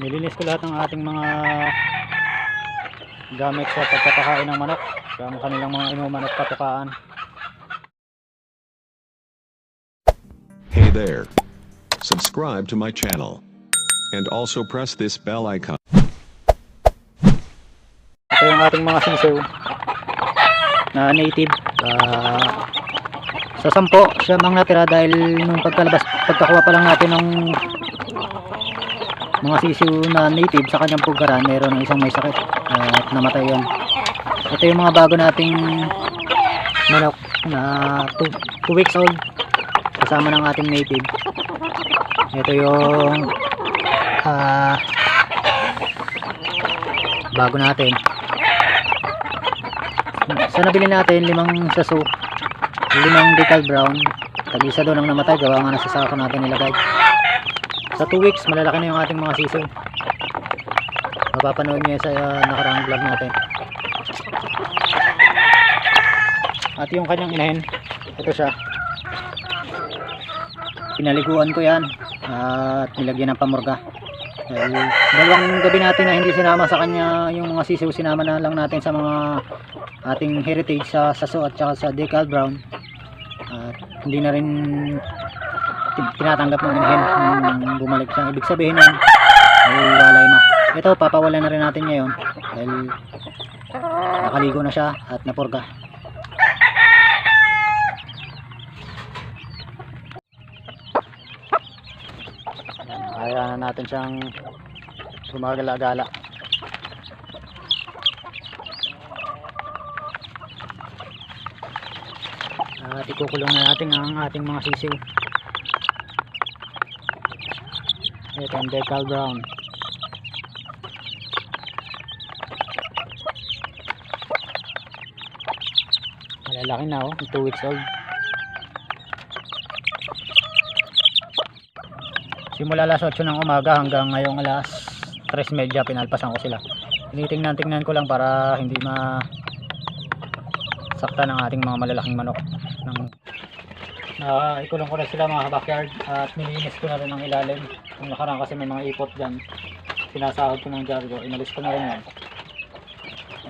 Nilinis ko lahat ng ating mga gamit sa pagpapakain ng manok. Ang kanilang mga inuman at patukaan. Hey there. Subscribe to my channel. And also press this bell icon. Ito yung ating mga sisiw na native. Ah, sa sampo, siya mang natira dahil nung pagkalabas, pagkakuha pa lang natin ng mga sisiw na native sa kanyang pugaran, meron ng isang may sakit at namatay yun. Ito yung mga bago nating manok na 2 weeks old kasama ng ating native. Ito yung ah bago natin sa nabili natin limang sasu limang decal brown tag isa doon ang namatay gawa nga nasa sako natin nilagay sa 2 weeks malalaki na yung ating mga sisiw mapapanood nyo sa uh, nakaraang vlog natin. At yung kanyang inahin ito siya. Pinaliguan ko yan at nilagyan ng pamurga dahil dalawang gabi natin na hindi sinama sa kanya yung mga sisiw sinama na lang natin sa mga ating heritage sa saso at saka sa decal brown. At hindi na rin tinatanggap ng inahin nung bumalik siya ibig sabihin nun ay walay na. Ito papawalan na rin natin ngayon dahil nakaligo na siya at napurga kaya na natin siyang gumagala-gala. At ikukulong na natin ang ating mga sisiw ito ang decal brown. Malalaki na oh. 2 weeks old. Simula alas 8 ng umaga hanggang ngayong alas 3.30 pinalpasan ko sila. Tinitingnan-tingnan ko lang para hindi ma sakta ng ating mga malalaking manok ng na ikulong ko na sila mga backyard at nilinis ko na rin ang ilalim. Kung nakaraan kasi may mga ipot dyan sinasahod ko ng jaryo inalis ko na rin yan.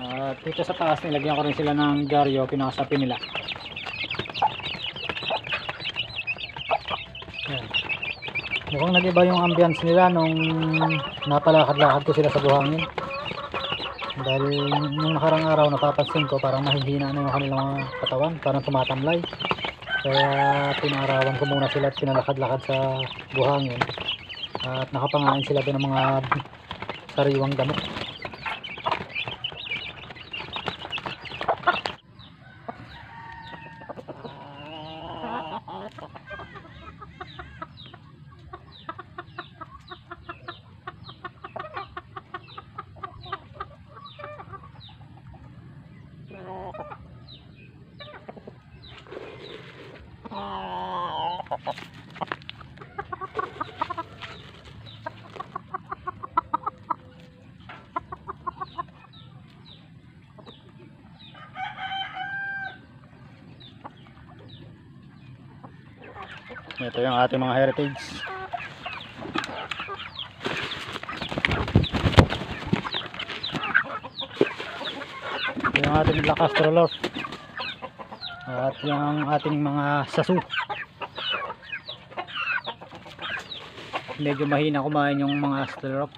At dito sa taas nilagyan ko rin sila ng jaryo pinasapi nila. Yan mukhang nag-iba yung ambience nila nung napalakad-lakad ko sila sa buhangin. Dahil nung nakarang araw napapansin ko parang mahihina na yung kanilang katawan parang tumatamlay kaya pinarawan ko muna sila at pinalakad-lakad sa buhangin. At nakapangain sila doon ng mga sariwang gamot ito yung ating mga heritage. Ito yung ating black astrolorp at yung ating mga sasu. Medyo mahina kumain yung mga astrolorp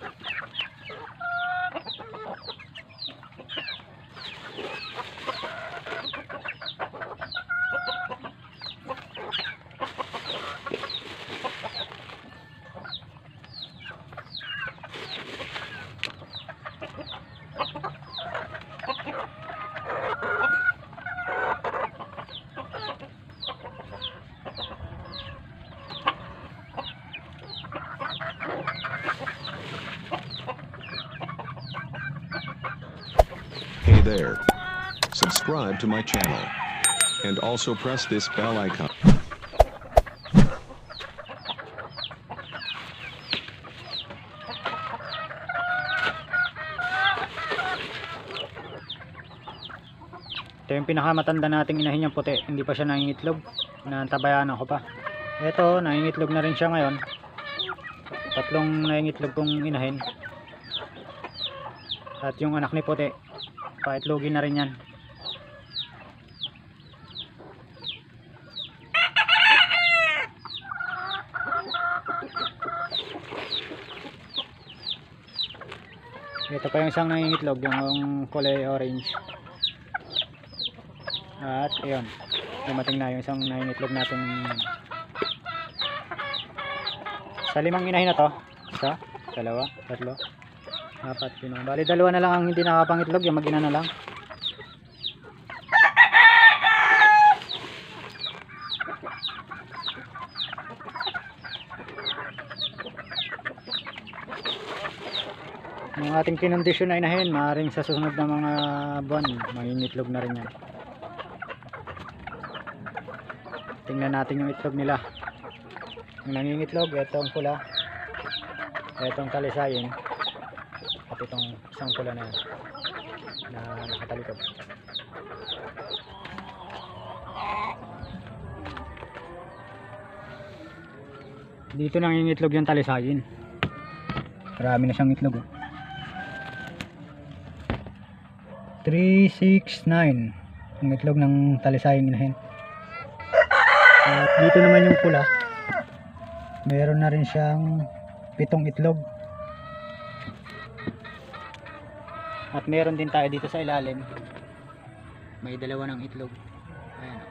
Hey there. Subscribe to my channel. And also press this bell icon. Ito yung pinakamatanda nating inahin yung puti. Hindi pa siya nangingitlog. Nantabayanan ko pa. Ito, nangingitlog na rin siya ngayon. tatlong naingitlog kong inahin at yung anak ni puti paitlogin na rin yan ito pa yung isang nangingitlog yung kulay orange. At ayun. Dumating na yung isang nangingitlog natin. Sa limang inahin na to isa, dalawa, tatlo apat, lima. Bali dalawa na lang ang hindi nakapangitlog yung mag-ina na lang yung ating kinondisyon na inahin maaaring sa susunod na mga buwan mangingitlog na rin yan. Tingnan natin yung itlog nila. Yung nangingitlog itong pula. Itong talisayin. At itong isang pula na na nakatalikod. Dito nangingitlog yung talisayin. Marami na siyang itlog oh. 369 ang itlog ng talisayin inahin at dito naman yung pula. Meron na rin siyang pitong itlog. At meron din tayo dito sa ilalim. May dalawa ng itlog. Ayan.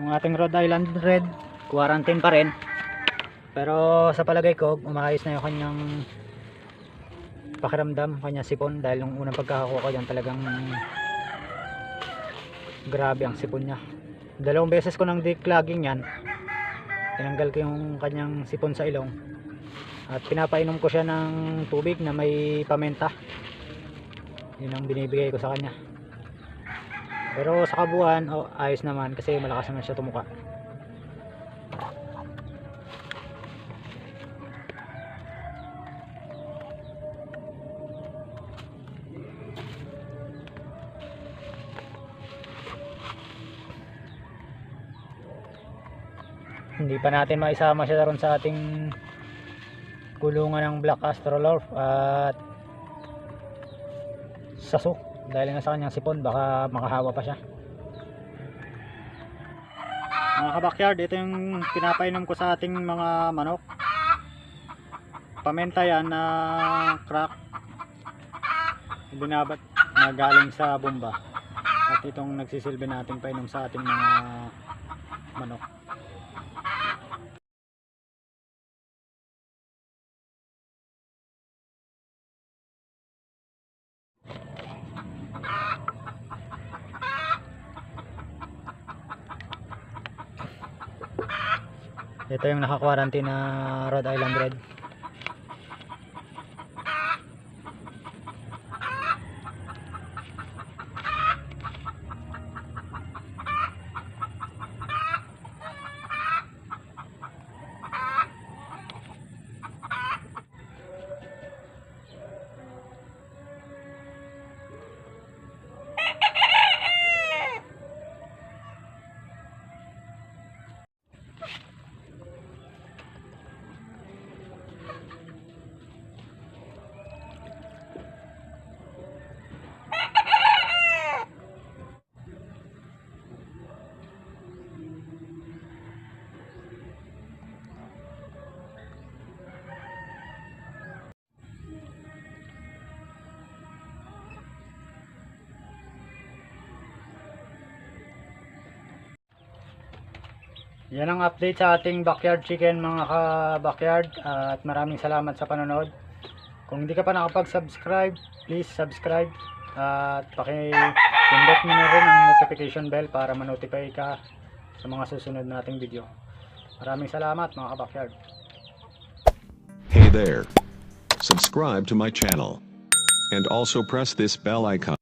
Yung ating Rhode Island Red quarantine pa rin pero sa palagay ko umayos na yung kanyang pakiramdam kanya sipon. Dahil nung unang pagkakakuha ko dyan talagang grabe ang sipon niya. Dalawang beses ko nang declogging yan. Tinanggal ko yung kanyang sipon sa ilong. At pinapainom ko siya ng tubig na may pamenta. Yun ang binibigay ko sa kanya. Pero sa kabuuan oh, ayos naman kasi malakas naman siya tumuka hindi pa natin maisama siya ron sa ating kulungan ng Black Astrolorp at saso dahil nga sa kanyang sipon baka makahawa pa siya. Mga kabakyard ito yung pinapainom ko sa ating mga manok. Pamenta yan na crack. Binabat na galing sa bomba at itong nagsisilbi nating painom sa ating mga manok Ito yung naka-quarantine na Rhode Island Red. Yan ang update sa ating backyard chicken mga ka-backyard at maraming salamat sa panonood. Kung hindi ka pa nakapag-subscribe, please subscribe at paki-pindot mo na rin ang notification bell para ma-notify ka sa mga susunod nating video. Maraming salamat mga ka-backyard. Hey there. Subscribe to my channel. And also press this bell icon.